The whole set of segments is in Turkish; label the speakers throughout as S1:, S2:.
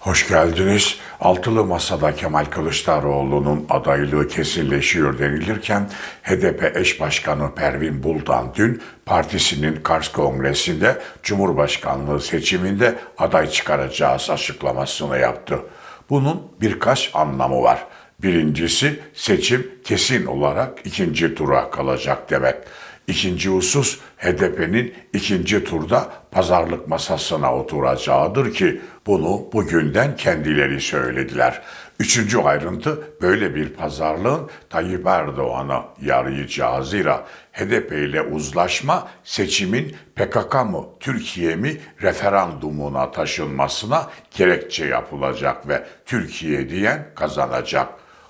S1: Hoş geldiniz. Altılı Masa'da Kemal Kılıçdaroğlu'nun adaylığı kesinleşiyor denilirken HDP eş başkanı Pervin Buldan dün partisinin Kars Kongresi'nde Cumhurbaşkanlığı seçiminde aday çıkaracağız açıklamasını yaptı. Bunun birkaç anlamı var. Birincisi seçim kesin olarak ikinci tura kalacak demek. İkinci husus HDP'nin ikinci turda pazarlık masasına oturacağıdır ki bunu bugünden kendileri söylediler. Üçüncü ayrıntı böyle bir pazarlığın Tayyip Erdoğan'a yarayacağı zira HDP ile uzlaşma seçimin PKK mı Türkiye mi referandumuna taşınmasına gerekçe yapılacak ve Türkiye diyen kazanacak.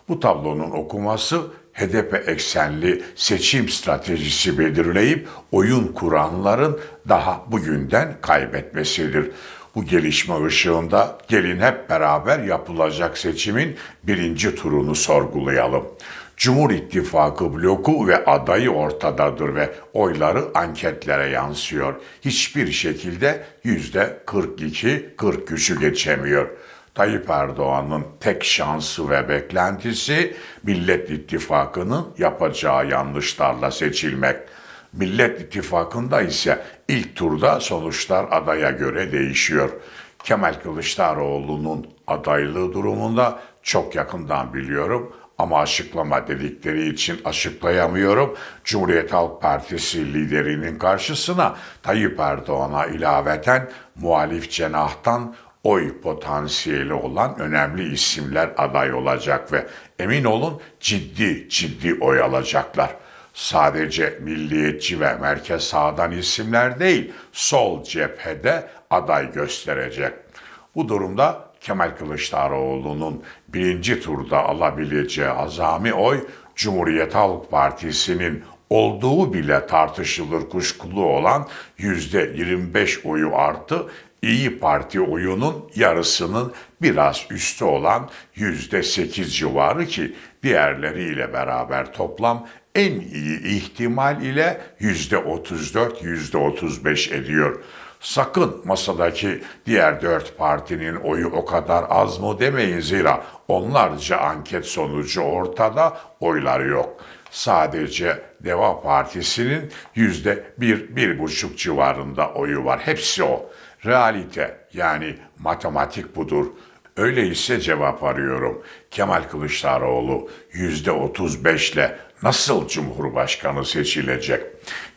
S1: Bu tablonun okuması HDP eksenli seçim stratejisi belirleyip oyun kuranların daha bugünden kaybetmesidir. Bu gelişme ışığında gelin hep beraber yapılacak seçimin birinci turunu sorgulayalım. Cumhur İttifakı bloku ve adayı ortadadır ve oyları anketlere yansıyor. Hiçbir şekilde yüzde 42-43'ü geçemiyor. Tayyip Erdoğan'ın tek şansı ve beklentisi Millet İttifakı'nın yapacağı yanlışlarla seçilmek. Millet İttifakı'nda ise ilk turda sonuçlar adaya göre değişiyor. Kemal Kılıçdaroğlu'nun adaylığı durumunda çok yakından biliyorum ama açıklama dedikleri için açıklayamıyorum. Cumhuriyet Halk Partisi liderinin karşısına Tayyip Erdoğan'a ilaveten muhalif cenahtan oy potansiyeli olan önemli isimler aday olacak ve emin olun ciddi ciddi oy alacaklar. Sadece milliyetçi ve merkez sağdan isimler değil, sol cephede aday gösterecek. Bu durumda Kemal Kılıçdaroğlu'nun birinci turda alabileceği azami oy Cumhuriyet Halk Partisi'nin olduğu bile tartışılır kuşkulu olan yüzde 25 oyu artı İyi Parti oyunun yarısının biraz üstü olan yüzde 8 civarı ki diğerleriyle beraber toplam en iyi ihtimal ile yüzde 34 yüzde 35 ediyor. Sakın masadaki diğer dört partinin oyu o kadar az mı demeyin zira onlarca anket sonucu ortada oyları yok. Sadece Deva Partisi'nin yüzde bir, bir buçuk civarında oyu var. Hepsi o. Realite yani matematik budur. Öyleyse cevap arıyorum. Kemal Kılıçdaroğlu yüzde otuz beşle nasıl Cumhurbaşkanı seçilecek?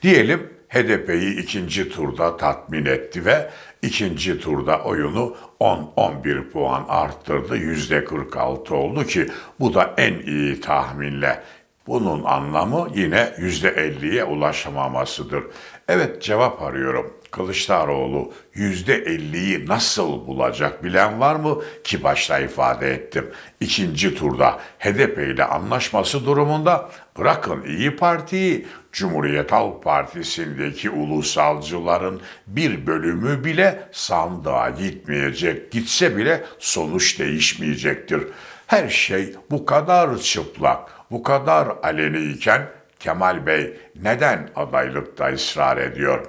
S1: Diyelim HDP'yi ikinci turda tatmin etti ve ikinci turda oyunu 10-11 puan arttırdı. Yüzde 46 oldu ki bu da en iyi tahminle. Bunun anlamı yine yüzde elliye ulaşamamasıdır. Evet cevap arıyorum. Kılıçdaroğlu yüzde elliyi nasıl bulacak bilen var mı ki başta ifade ettim. İkinci turda HDP ile anlaşması durumunda bırakın İyi Parti'yi Cumhuriyet Halk Partisi'ndeki ulusalcıların bir bölümü bile sandığa gitmeyecek. Gitse bile sonuç değişmeyecektir. Her şey bu kadar çıplak, bu kadar aleni iken Kemal Bey neden adaylıkta ısrar ediyor?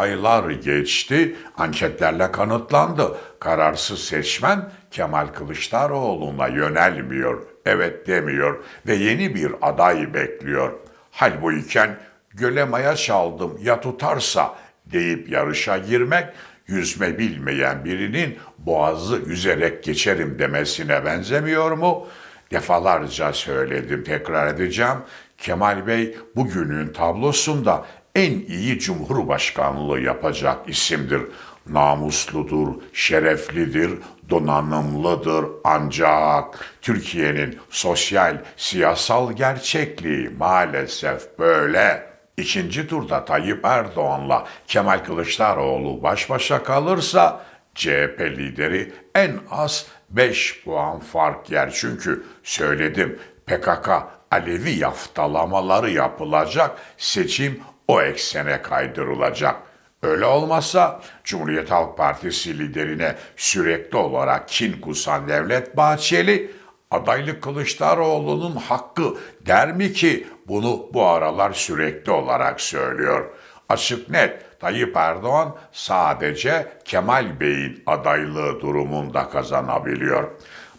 S1: Aylar geçti, anketlerle kanıtlandı. Kararsız seçmen Kemal Kılıçdaroğlu'na yönelmiyor, evet demiyor ve yeni bir aday bekliyor. Hal bu iken göle maya çaldım ya tutarsa deyip yarışa girmek yüzme bilmeyen birinin boğazı yüzerek geçerim demesine benzemiyor mu? Defalarca söyledim, tekrar edeceğim. Kemal Bey bugünün tablosunda en iyi cumhurbaşkanlığı yapacak isimdir. Namusludur, şereflidir, donanımlıdır ancak Türkiye'nin sosyal, siyasal gerçekliği maalesef böyle. İkinci turda Tayyip Erdoğan'la Kemal Kılıçdaroğlu baş başa kalırsa CHP lideri en az 5 puan fark yer. Çünkü söyledim PKK Alevi yaftalamaları yapılacak, seçim o eksene kaydırılacak. Öyle olmazsa Cumhuriyet Halk Partisi liderine sürekli olarak kin kusan Devlet Bahçeli adaylık Kılıçdaroğlu'nun hakkı der mi ki bunu bu aralar sürekli olarak söylüyor. Açık net Tayyip Erdoğan sadece Kemal Bey'in adaylığı durumunda kazanabiliyor.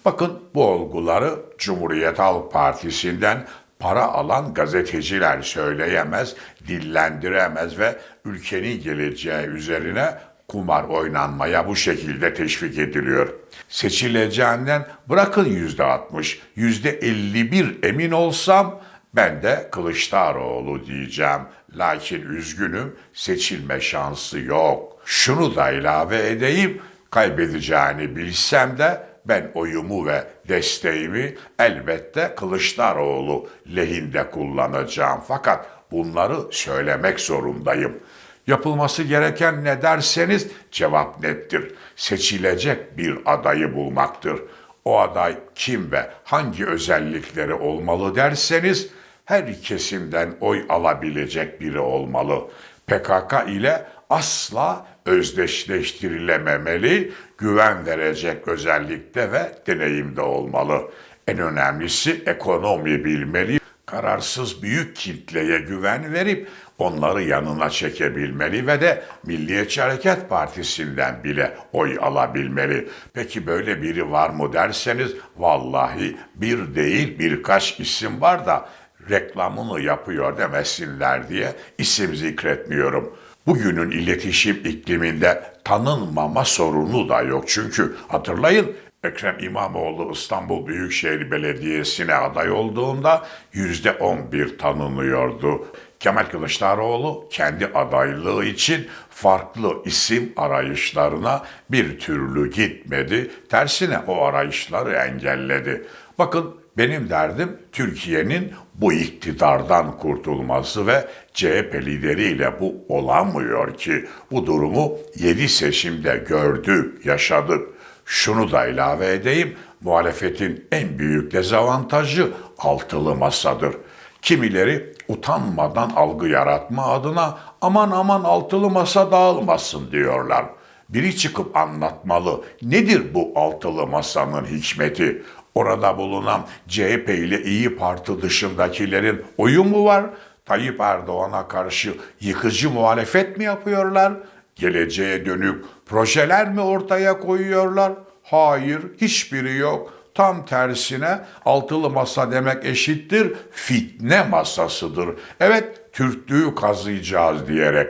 S1: Bakın bu olguları Cumhuriyet Halk Partisi'nden para alan gazeteciler söyleyemez, dillendiremez ve ülkenin geleceği üzerine kumar oynanmaya bu şekilde teşvik ediliyor. Seçileceğinden bırakın yüzde 60, yüzde 51 emin olsam ben de Kılıçdaroğlu diyeceğim. Lakin üzgünüm seçilme şansı yok. Şunu da ilave edeyim, kaybedeceğini bilsem de ben oyumu ve desteğimi elbette Kılıçdaroğlu lehinde kullanacağım. Fakat bunları söylemek zorundayım. Yapılması gereken ne derseniz cevap nettir. Seçilecek bir adayı bulmaktır. O aday kim ve hangi özellikleri olmalı derseniz her kesimden oy alabilecek biri olmalı. PKK ile asla özdeşleştirilememeli, güven verecek özellikte ve deneyimde olmalı. En önemlisi ekonomi bilmeli, kararsız büyük kitleye güven verip onları yanına çekebilmeli ve de Milliyetçi Hareket Partisi'nden bile oy alabilmeli. Peki böyle biri var mı derseniz vallahi bir değil birkaç isim var da reklamını yapıyor demesinler diye isim zikretmiyorum. Bugünün iletişim ikliminde tanınmama sorunu da yok. Çünkü hatırlayın Ekrem İmamoğlu İstanbul Büyükşehir Belediyesi'ne aday olduğunda yüzde on bir tanınıyordu. Kemal Kılıçdaroğlu kendi adaylığı için farklı isim arayışlarına bir türlü gitmedi. Tersine o arayışları engelledi. Bakın benim derdim Türkiye'nin bu iktidardan kurtulması ve CHP lideriyle bu olamıyor ki bu durumu 7 seçimde gördük, yaşadık. Şunu da ilave edeyim, muhalefetin en büyük dezavantajı altılı masadır. Kimileri utanmadan algı yaratma adına aman aman altılı masa dağılmasın diyorlar. Biri çıkıp anlatmalı. Nedir bu altılı masanın hikmeti? Orada bulunan CHP ile İyi Parti dışındakilerin oyu mu var? Tayyip Erdoğan'a karşı yıkıcı muhalefet mi yapıyorlar? Geleceğe dönük projeler mi ortaya koyuyorlar? Hayır, hiçbiri yok. Tam tersine altılı masa demek eşittir fitne masasıdır. Evet, Türklüğü kazıyacağız diyerek,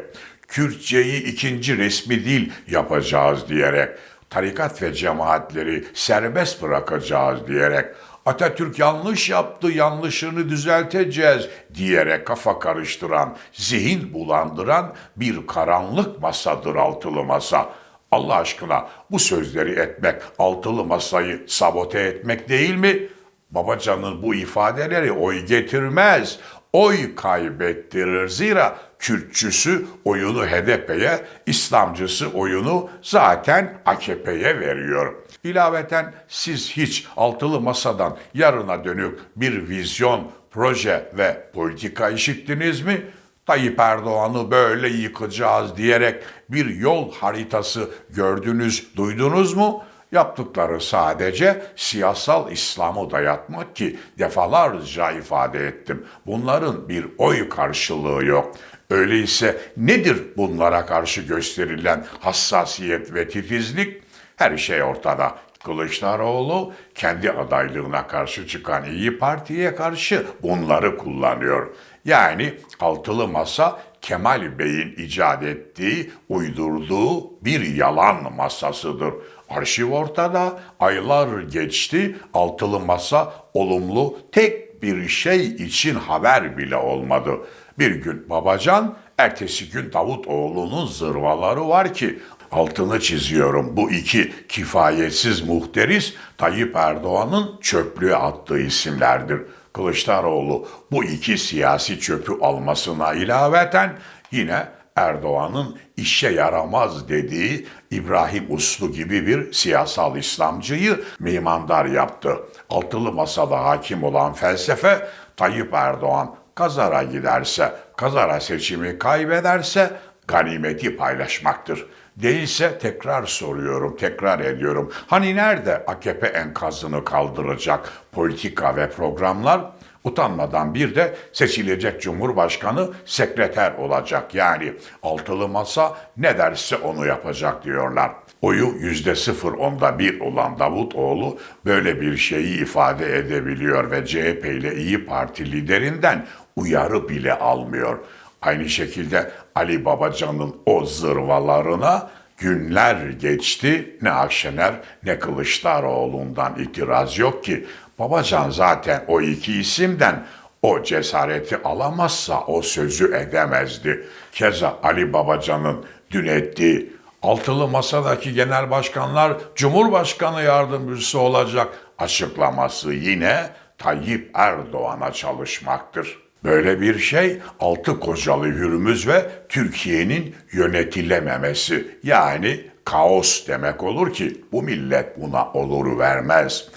S1: Kürtçeyi ikinci resmi dil yapacağız diyerek, tarikat ve cemaatleri serbest bırakacağız diyerek, Atatürk yanlış yaptı, yanlışını düzelteceğiz diyerek kafa karıştıran, zihin bulandıran bir karanlık masadır altılı masa. Allah aşkına bu sözleri etmek, altılı masayı sabote etmek değil mi? Babacan'ın bu ifadeleri oy getirmez, oy kaybettirir. Zira Kürtçüsü oyunu HDP'ye, İslamcısı oyunu zaten AKP'ye veriyor. İlaveten siz hiç altılı masadan yarına dönük bir vizyon, proje ve politika işittiniz mi? Tayyip Erdoğan'ı böyle yıkacağız diyerek bir yol haritası gördünüz, duydunuz mu? Yaptıkları sadece siyasal İslam'ı dayatmak ki defalarca ifade ettim. Bunların bir oy karşılığı yok. Öyleyse nedir bunlara karşı gösterilen hassasiyet ve titizlik? Her şey ortada. Kılıçdaroğlu kendi adaylığına karşı çıkan İyi Parti'ye karşı bunları kullanıyor. Yani altılı masa Kemal Bey'in icat ettiği, uydurduğu bir yalan masasıdır. Arşiv ortada, aylar geçti, altılı masa olumlu tek bir şey için haber bile olmadı. Bir gün Babacan, ertesi gün Davutoğlu'nun zırvaları var ki altını çiziyorum. Bu iki kifayetsiz muhteris Tayyip Erdoğan'ın çöplüğe attığı isimlerdir. Kılıçdaroğlu bu iki siyasi çöpü almasına ilaveten yine Erdoğan'ın işe yaramaz dediği İbrahim Uslu gibi bir siyasal İslamcıyı mimandar yaptı. Altılı masada hakim olan felsefe Tayyip Erdoğan kazara giderse, kazara seçimi kaybederse ganimeti paylaşmaktır. Değilse tekrar soruyorum, tekrar ediyorum. Hani nerede AKP enkazını kaldıracak politika ve programlar? Utanmadan bir de seçilecek Cumhurbaşkanı sekreter olacak. Yani altılı masa ne derse onu yapacak diyorlar. Oyu yüzde sıfır onda bir olan Davutoğlu böyle bir şeyi ifade edebiliyor ve CHP ile İyi Parti liderinden uyarı bile almıyor. Aynı şekilde Ali Babacan'ın o zırvalarına günler geçti. Ne Akşener ne Kılıçdaroğlu'ndan itiraz yok ki. Babacan zaten o iki isimden o cesareti alamazsa o sözü edemezdi. Keza Ali Babacan'ın dün ettiği altılı masadaki genel başkanlar Cumhurbaşkanı yardımcısı olacak açıklaması yine Tayyip Erdoğan'a çalışmaktır. Böyle bir şey altı kocalı Hürmüz ve Türkiye'nin yönetilememesi yani kaos demek olur ki bu millet buna olur vermez.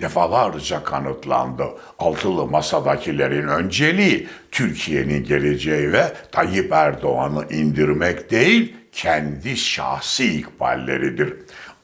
S1: Defalarca kanıtlandı. Altılı masadakilerin önceliği Türkiye'nin geleceği ve Tayyip Erdoğan'ı indirmek değil, kendi şahsi ikballeridir.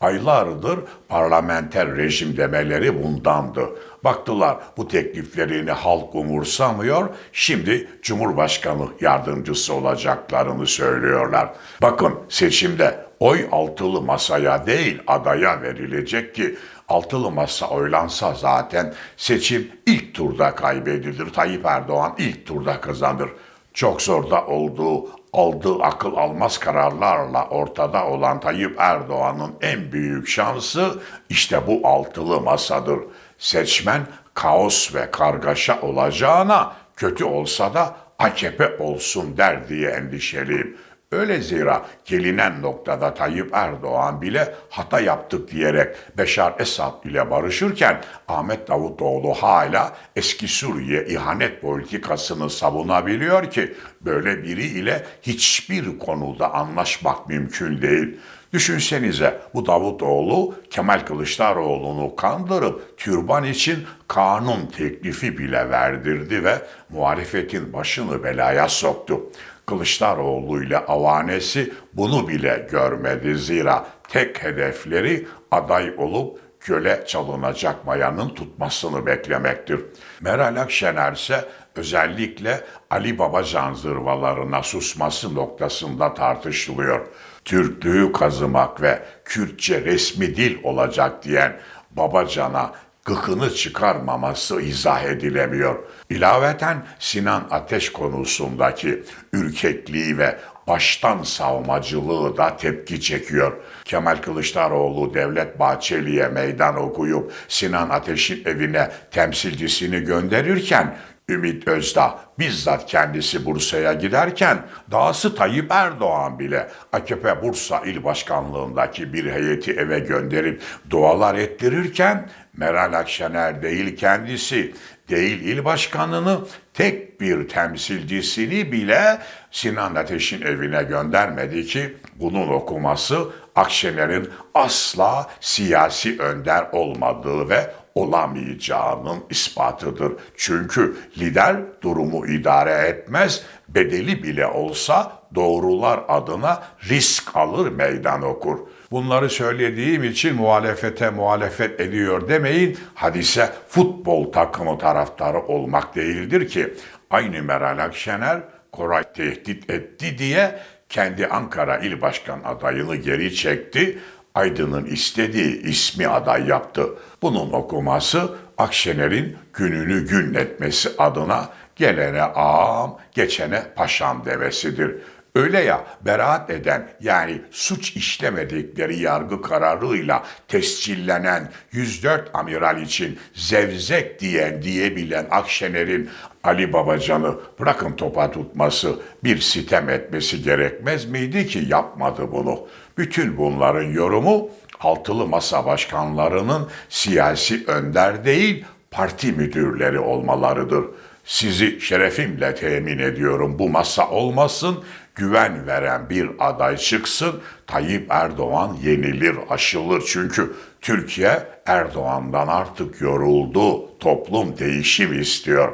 S1: Aylardır parlamenter rejim demeleri bundandı. Baktılar bu tekliflerini halk umursamıyor, şimdi Cumhurbaşkanı yardımcısı olacaklarını söylüyorlar. Bakın seçimde oy altılı masaya değil adaya verilecek ki altılı masa oylansa zaten seçim ilk turda kaybedilir. Tayyip Erdoğan ilk turda kazanır. Çok zor da olduğu aldığı akıl almaz kararlarla ortada olan Tayyip Erdoğan'ın en büyük şansı işte bu altılı masadır. Seçmen kaos ve kargaşa olacağına kötü olsa da AKP olsun der diye endişeliyim. Öyle zira gelinen noktada Tayyip Erdoğan bile hata yaptık diyerek Beşar Esad ile barışırken Ahmet Davutoğlu hala eski Suriye ihanet politikasını savunabiliyor ki böyle biri ile hiçbir konuda anlaşmak mümkün değil. Düşünsenize bu Davutoğlu Kemal Kılıçdaroğlu'nu kandırıp türban için kanun teklifi bile verdirdi ve muhalefetin başını belaya soktu. Kılıçdaroğlu ile avanesi bunu bile görmedi zira tek hedefleri aday olup köle çalınacak mayanın tutmasını beklemektir. Meral Akşener ise özellikle Ali Babacan zırvalarına susması noktasında tartışılıyor. Türklüğü kazımak ve Kürtçe resmi dil olacak diyen Babacan'a gıkını çıkarmaması izah edilemiyor. İlaveten Sinan Ateş konusundaki ürkekliği ve baştan savmacılığı da tepki çekiyor. Kemal Kılıçdaroğlu Devlet Bahçeli'ye meydan okuyup Sinan Ateş'in evine temsilcisini gönderirken Ümit Özdağ bizzat kendisi Bursa'ya giderken dahası Tayyip Erdoğan bile AKP Bursa İl Başkanlığındaki bir heyeti eve gönderip dualar ettirirken Meral Akşener değil kendisi değil il başkanını tek bir temsilcisini bile Sinan Ateş'in evine göndermedi ki bunun okuması Akşener'in asla siyasi önder olmadığı ve olamayacağının ispatıdır. Çünkü lider durumu idare etmez, bedeli bile olsa doğrular adına risk alır meydan okur. Bunları söylediğim için muhalefete muhalefet ediyor demeyin. Hadise futbol takımı taraftarı olmak değildir ki aynı Meral Akşener Koray tehdit etti diye kendi Ankara İl Başkan adayını geri çekti. Aydın'ın istediği ismi aday yaptı. Bunun okuması Akşener'in gününü gün etmesi adına gelene ağam, geçene paşam demesidir. Öyle ya beraat eden yani suç işlemedikleri yargı kararıyla tescillenen 104 amiral için zevzek diyen diyebilen Akşener'in Ali Babacan'ı bırakın topa tutması, bir sitem etmesi gerekmez miydi ki yapmadı bunu. Bütün bunların yorumu altılı masa başkanlarının siyasi önder değil parti müdürleri olmalarıdır. Sizi şerefimle temin ediyorum bu masa olmasın, güven veren bir aday çıksın, Tayyip Erdoğan yenilir, aşılır. Çünkü Türkiye Erdoğan'dan artık yoruldu, toplum değişim istiyor.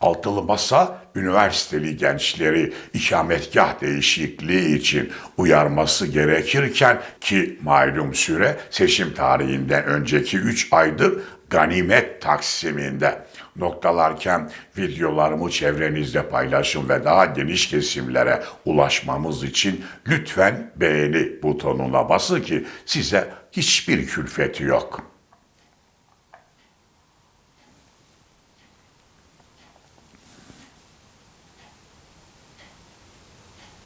S1: Altılı Masa üniversiteli gençleri ikametgah değişikliği için uyarması gerekirken ki malum süre seçim tarihinden önceki 3 aydır ganimet taksiminde noktalarken videolarımı çevrenizde paylaşın ve daha geniş kesimlere ulaşmamız için lütfen beğeni butonuna basın ki size hiçbir külfeti yok.